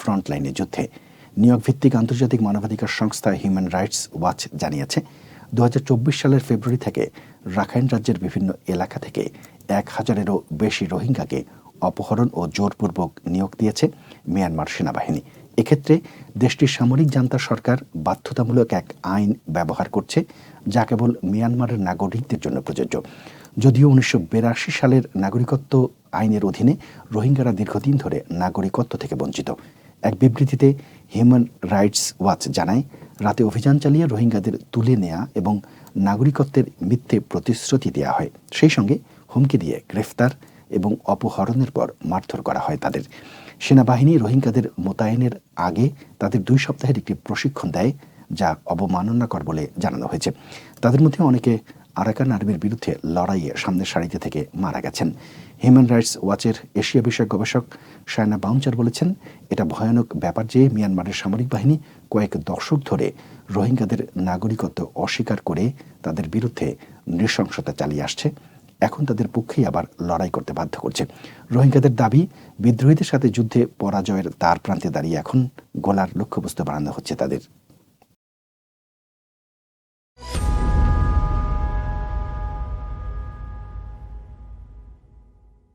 ফ্রন্টলাইনে যুদ্ধে। নিয়োগ ভিত্তিক আন্তর্জাতিক মানবাধিকার সংস্থা হিউম্যান রাইটস ওয়াচ জানিয়েছে দু হাজার চব্বিশ সালের ফেব্রুয়ারি থেকে রাখাইন রাজ্যের বিভিন্ন এলাকা থেকে এক হাজারেরও বেশি রোহিঙ্গাকে অপহরণ ও জোরপূর্বক নিয়োগ দিয়েছে মিয়ানমার সেনাবাহিনী। এক্ষেত্রে দেশটির সামরিক জান্তা সরকার বাধ্যতামূলক এক আইন ব্যবহার করছে, যা কেবল মিয়ানমারের নাগরিকদের জন্য প্রযোজ্য। যদিও উনিশশো সালের নাগরিকত্ব আইনের অধীনে রোহিঙ্গারা দীর্ঘদিন ধরে নাগরিকত্ব থেকে বঞ্চিত। এক বিবৃতিতে হিউম্যান রাইটস ওয়াচ জানায়, রাতে অভিযান চালিয়ে রোহিঙ্গাদের তুলে নেওয়া এবং নাগরিকত্বের মিথ্যে প্রতিশ্রুতি দেওয়া হয়। সেই সঙ্গে হুমকি দিয়ে গ্রেফতার এবং অপহরণের পর মারধর করা হয় তাদের। সেনাবাহিনী রোহিঙ্গাদের মোতায়েনের আগে তাদের দুই সপ্তাহের একটি প্রশিক্ষণ দেয়, যা অবমাননাকর বলে জানানো হয়েছে। তাদের মধ্যে অনেকে আরাকান আর্মির বিরুদ্ধে লড়াইয়ে সামনের সারিতে থেকে মারা গেছেন। হিউম্যান রাইটস ওয়াচের এশিয়া বিষয়ক গবেষক শায়না বাউঞ্চার বলেছেন, এটা ভয়ানক ব্যাপার যে মিয়ানমারের সামরিক বাহিনী কয়েক দশক ধরে রোহিঙ্গাদের নাগরিকত্ব অস্বীকার করে তাদের বিরুদ্ধে নৃশংসতা চালিয়ে আসছে। এখন তাদের পক্ষেই আবার লড়াই করতে বাধ্য করছে। রোহিঙ্গাদের দাবি, বিদ্রোহীদের সাথে যুদ্ধে পরাজয়ের দ্বার প্রান্তে দাঁড়িয়ে এখন গোলার লক্ষ্যবস্তু বানানো হচ্ছে তাদের।